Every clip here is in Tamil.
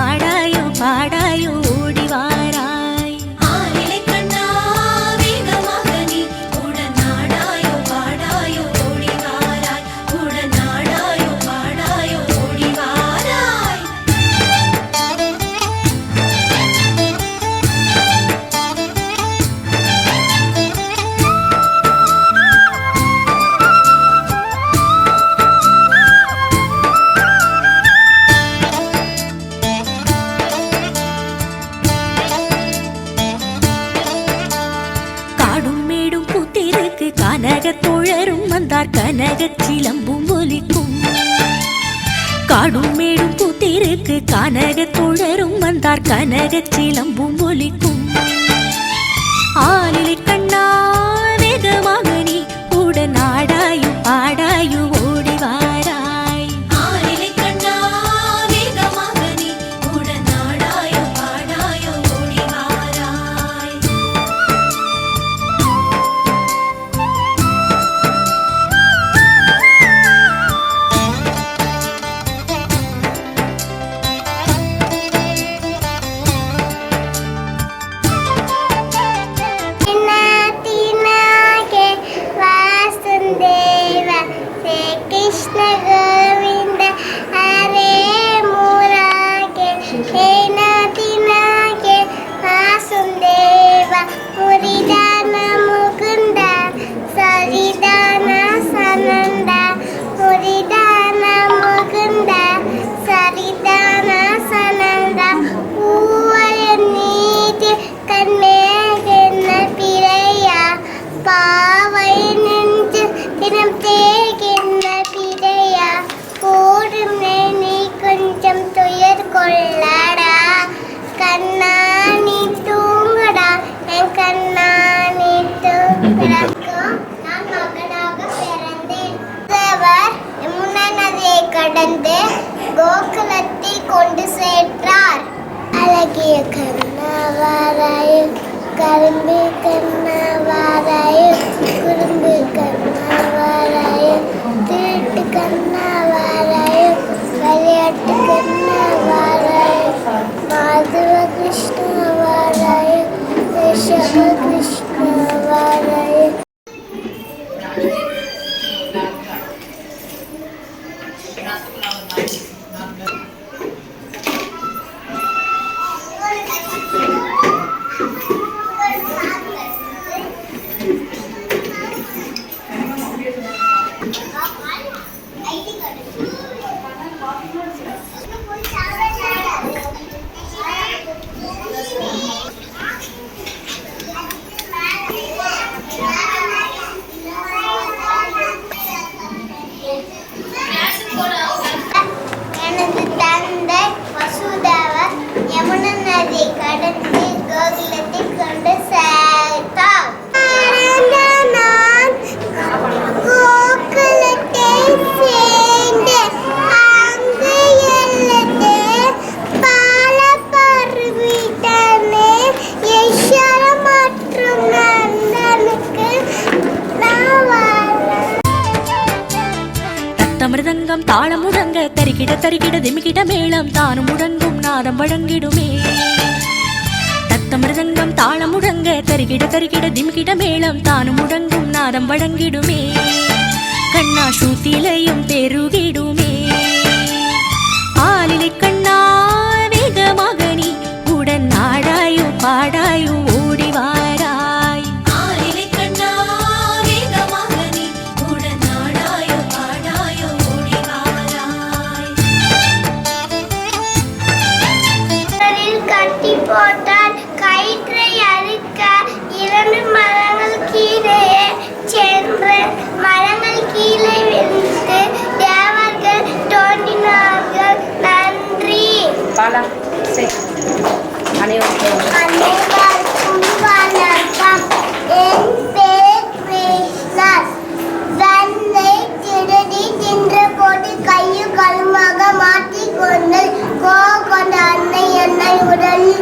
ஆடாய கனக துழரும் வந்தார். கனக சிலம்பும் ஒலிக்கும். காடும் மேடும் புத்திருக்கு. கனக துழரும் வந்தார். கனக சிலம்பும் ஒலிக்கும். ஆளில் கண்ணா வேகமாக நீ கூட நாடாயும் பாடாயும் கடந்து கோகுலத்தில் கொண்டு சேர்த்தார். அழகிய கண்ணவாராயும் கரும்பு கண்ணவாராயும் குறும்பு கண்ணவாராயும் திருட்டு கண்ணவாராயும் விளையாட்டு கண்ணவாராயும் மாதவ கிருஷ்ணவாராயும் கிருஷ்ணவாராயும் Thank you. தரிகிட தரிகிட திமிகிட மேளம் தானும் முழங்கும் நாதம் வழங்கிடுமே. தத்த மிருதங்கம் தாளம் முழங்க தரிகிட தரிகிட திமிகிட மேளம் தானும் முழங்கும் நாதம் வழங்கிடுமே. கண்ணா சூத்திலையும் தெருகிடுமே ஆளிலை கண்ணா வேகமாக நீ உடன் ஆடாயும் பாடாயும் ஓடிவா.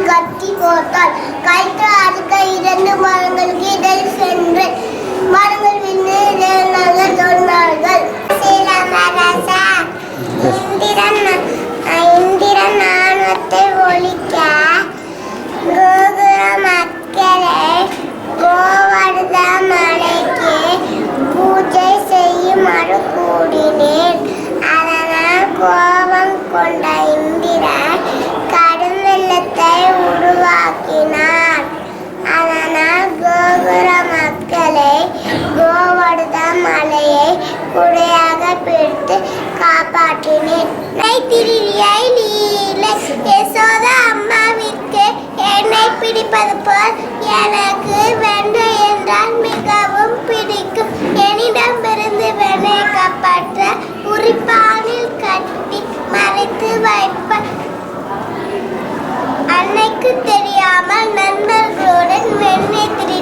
കത്തി കോർത്താൽ. കൈക്ക് ആർക്ക് ഇരണ്ട് മരങ്ങൾക്ക് ഇടയിൽ காப்பாற்றினேன் திருவியை யசோதா அம்மாவிற்கு என்னை பிடிப்பது போல் எனக்கு வேண்டும் என்றால் மிகவும் பிடிக்கும். என்னிடமிருந்து வெண்ணை காப்பாற்ற உரிப்பானில் கட்டி மறைத்து வைப்பேன் அன்னைக்கு தெரியாமல் நண்பர்களுடன் வெண்ணை திருடி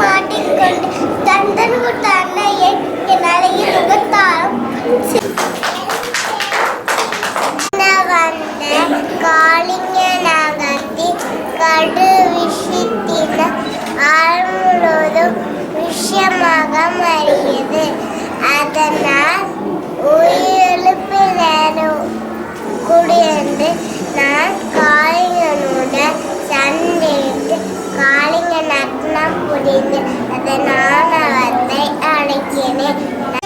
மாட்டிக்கொண்டு தந்தன் விட்ட அன்னையை என் அழகில் முகத்தாலும் விஷயமாக மாறியது அதனால் உயிரிழப்பு நேரம் குடியிருந்து நான் காளிங்கனுடன் சண்டையிட்டு காளிங்க நட்னம் புரிந்து அதனால் அவத்தை அடைக்கிறேன்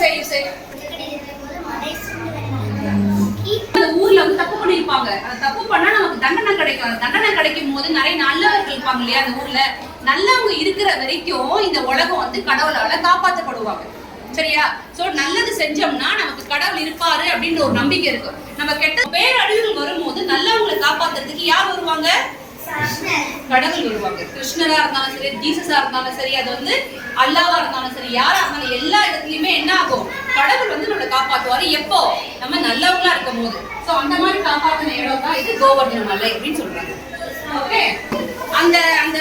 சொல்லு யூ அந்த ஊர்ல வந்து தப்பு பண்ணிருப்பாங்க. அந்த தப்பு பண்ணா நமக்கு தண்டனை கிடைக்கும். அந்த தண்டனை கிடைக்கும் போது நிறைய நல்லவர்கள் இருப்பாங்க இல்லையா அந்த ஊர்ல? நல்லவங்க இருக்கிற வரைக்கும் இந்த உலகம் வந்து கடவுளால காப்பாற்றப்படுவாங்க சரியா? சோ நல்லது செஞ்சோம்னா நமக்கு கடவுள் இருப்பாரு அப்படின்ற ஒரு நம்பிக்கை இருக்கும். நம்ம கெட்ட பேரழிவுகள் வரும்போது நல்லவங்களை காப்பாத்துறதுக்கு யார் வருவாங்க? கடவுள் வருவாங்க. கிருஷ்ணரா இருந்தாலும் சரி ஜீசஸா இருந்தாலும் சரி அது வந்து அல்லாவா இருந்தாலும் சரி யாரா இருந்தாலும் எல்லா இடத்துலயுமே என்ன ஆகும்? கடவுள் வந்து நம்மளை காப்பாத்துவாரு எப்போ? நம்ம நல்லவங்களா இருக்கும் போது ஸோ அந்த மாதிரி காப்பாத்தின இடம் தான் இது கோவர்தன மலை அப்படின்னு சொல்றாங்க. ஓகே அந்த அந்த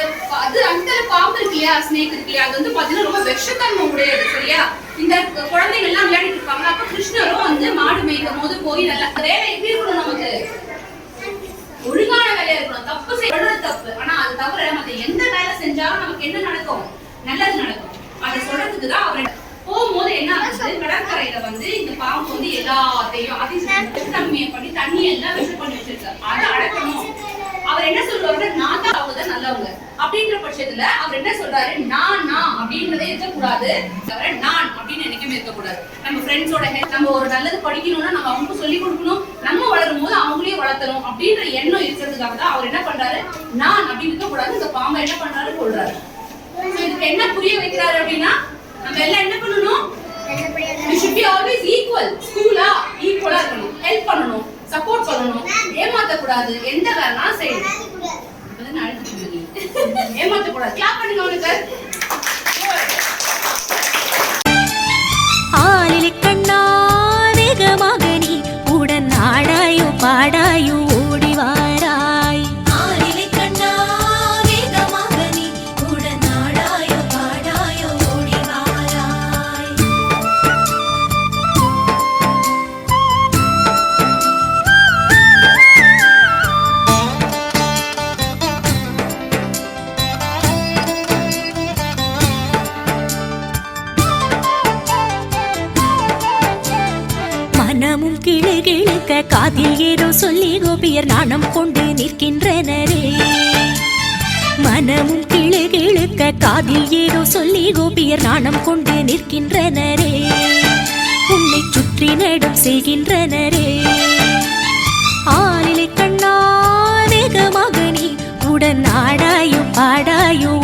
அது அந்த பாம்பு இருக்கு இல்லையா? ஸ்னேக் இருக்கு இல்லையா? அது வந்து பாத்தீங்கன்னா ரொம்ப விஷத்தன்மை உடையது சரியா? இந்த குழந்தைங்க எல்லாம் விளையாடிட்டு இருப்பாங்க அப்ப கிருஷ்ணரும் வந்து மாடு மேய்க்கும் போது போய் நல்லா வேலை எப்படி இருக்கணும் நமக்கு? ஒழுங்கான வேலையா இருக்கணும். தப்பு செய்யறது தப்பு. ஆனா அது தவிர மத்த எந்த வேலை செஞ்சாலும் நமக்கு என்ன நடக்கும்? நல்லது நடக்கும். அதை சொல்றதுக்கு தான் அவர் போகும்போது என்ன ஆகுது? கடற்கரையில வந்து இந்த பாம்பு வந்து எல்லாத்தையும் அதிசயத்தன்மையை பண்ணி தண்ணி எல்லாம் விஷம் பண்ணி வச்சிருக்காரு. அதை அடக்கணும். அவர் என்ன சொல்றாரு நான் தான் அவங்க தான் நல்லவங்க. அப்படின்ற பட்சத்துல அவர் என்ன சொல்றாரு? நான் நான் அப்படின்றதே இருக்கக்கூடாது. தவிர நான் அப்படின்னு என்னைக்குமே இருக்கக்கூடாது. நம்ம ஃப்ரெண்ட்ஸோட ஹெல்ப் நம்ம ஒரு நல்லது படிக்கணும்னா நம்ம அவங்களுக்கு சொல்லி கொடுக்கணும். நம்ம வளரும் போது அவங்களையும் வளர்த்தணும் அப்படின்ற எண்ணம் இருக்கிறதுக்காக தான் அவர் என்ன பண்றாரு? நான் அப்படின்னு இருக்கக்கூடாது. இந்த பாம்பை என்ன பண்றாரு So இதுக்கு என்ன புரிய வைக்கிறாரு அப்படின்னா நம்ம எல்லாம் என்ன பண்ணணும்? We should be always equal. ஸ்கூலா ஈக்குவலா இருக்கணும். ஹெல்ப் பண்ணணும். சப்போர்ட் பண்ணணும். ஏமாத்த கூடாது எந்த வேலைனாலும் உயர் நாணம் கொண்டு நிற்கின்றனரே. மனமும் கிளு கிழுக்க காதில் ஏதோ சொல்லி கோபியர் நாணம் கொண்டு நிற்கின்றனரே. உன்னை சுற்றி நடம் செய்கின்றனரே. ஆளிலை கண்ணா வேகமாக நீ உடன் ஆடாயோ பாடாயோ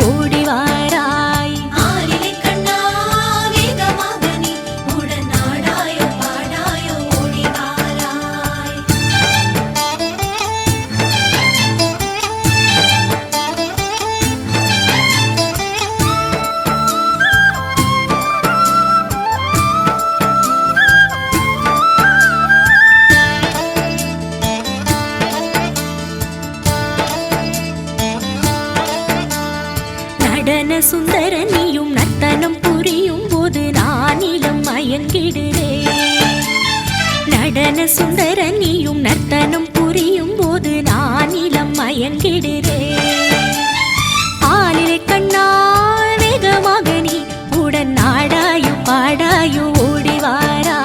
நர்த்தன சுந்தர நீயும் நர்த்தனம் புரியும் போது நானிலும் மயங்கிடுறேன் நடன சுந்தர நீயும் நர்த்தனம் புரியும் போது நானிலம் மயங்கிடுறேன் பாலிலை கண்ணா வேகமாக நீ உடன் நாடாயும் பாடாயும் ஓடிவாரா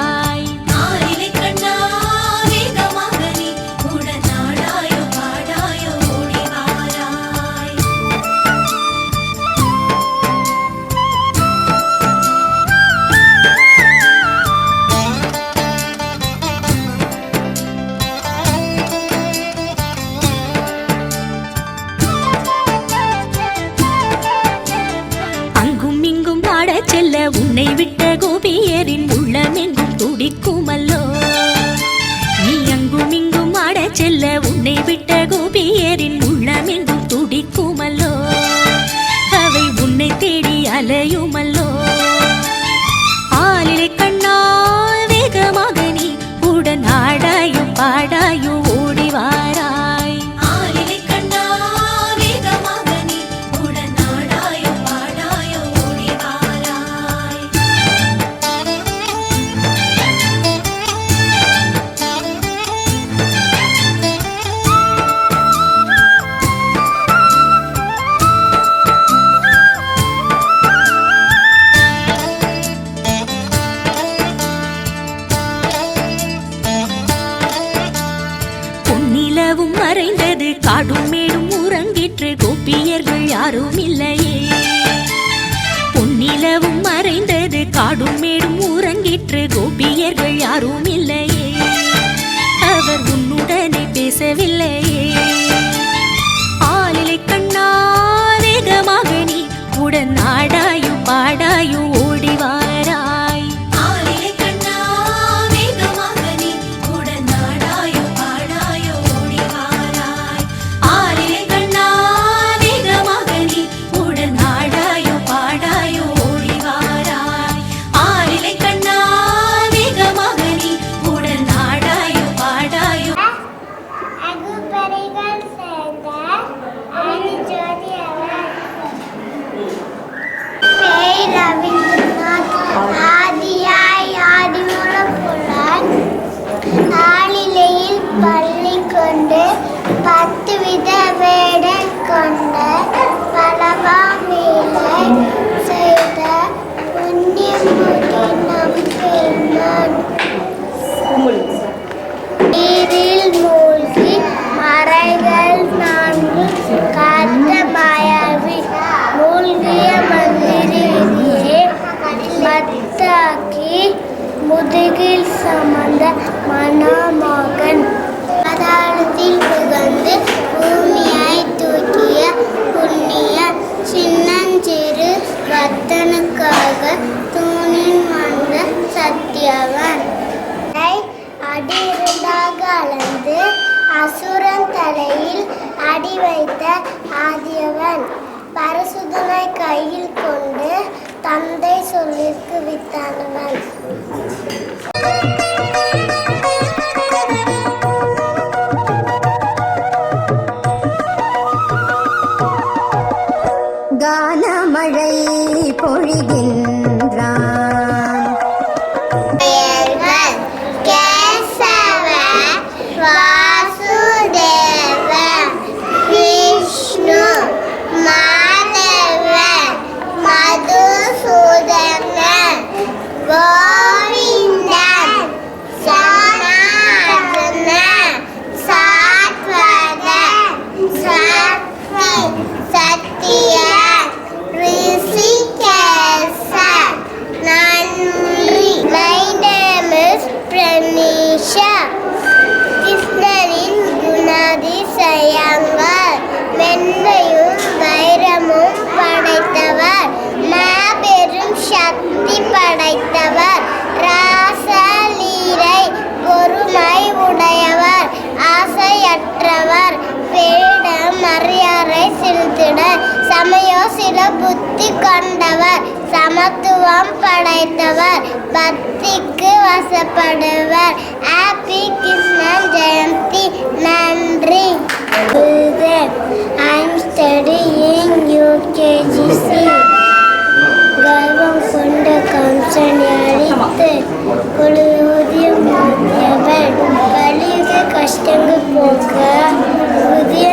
மறைந்தது காடும் மேடும் உறங்கிற்று கோப்பியர்கள் யாரும் இல்லையே. பொன்னிலவும் மறைந்தது காடும் மேடும் உறங்கிற்று கோபியர்கள் யாரும் இல்லையே. அவர் உன்னுடனே பேசவில்லையே. ஆளிலை கண்ணா வேகமாக நீ உடன் ஆடாயும் பாடாயும் ஓடிவா. Sana மழை பொழிகின்றான். உடையவர். ராசலீலை பொறுமை உடையவர். ஆசையற்றவர். பேடம் மரியாதை செலுத்திட சமயோசில புத்தி கொண்டவர். சமத்துவம் படைத்தவர். பக்திக்கு வசப்படுவர். ஹாப்பி கிருஷ்ணன் ஜெயந்தி. நன்றி. I'm study studying UKGC. Galvang கம்சனை அழித்து பொழுதும் மாற்றியவன் கலியுக கஷ்டங்கள் போக்க புதிய